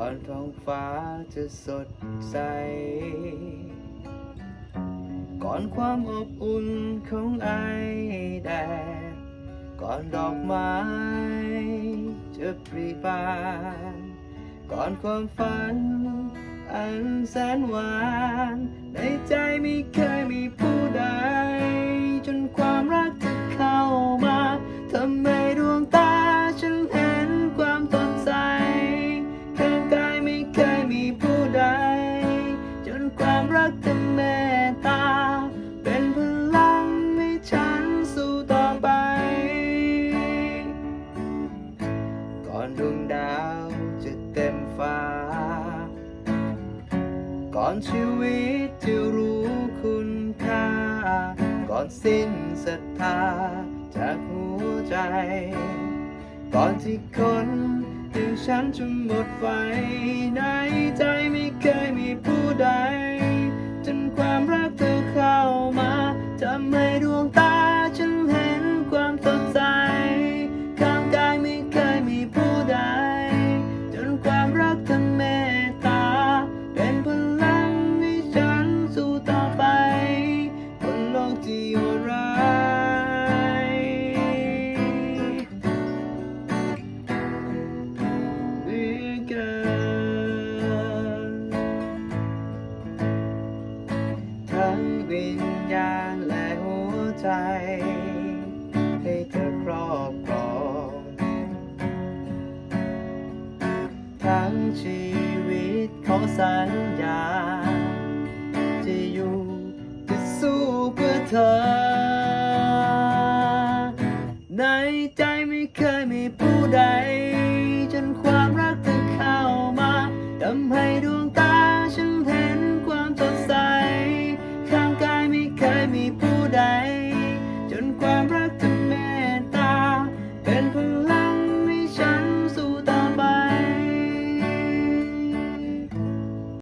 ก่อนท้องฟ้าจะสดใส ก่อนความอบอุ่นของไอแดดก่อนดอกไม้จะปรีบาน ก่อนความฝัน อันแสนหวาน ในใจไม่เคยมีผู้ใด จนความรักจะเข้ามาทำให้ รักจะเมตตา เป็นพลังให้ฉันสู้ต่อไป ก่อนดวงดาวจะเต็มฟ้า ก่อนชีวิตจะรู้คุณค่า ก่อนสิ้นศรัทธาจากหัวใจ ก่อนที่คนอย่างฉันจะหมดไฟในใจไม่เคยมีผู้ใด ใจให้เธอครอบครองทั้งชีวิตขอสัญญา จะอยู่จะสู้เพื่อเธอ ในใจไม่เคยมีผู้ใด จนความรัก America.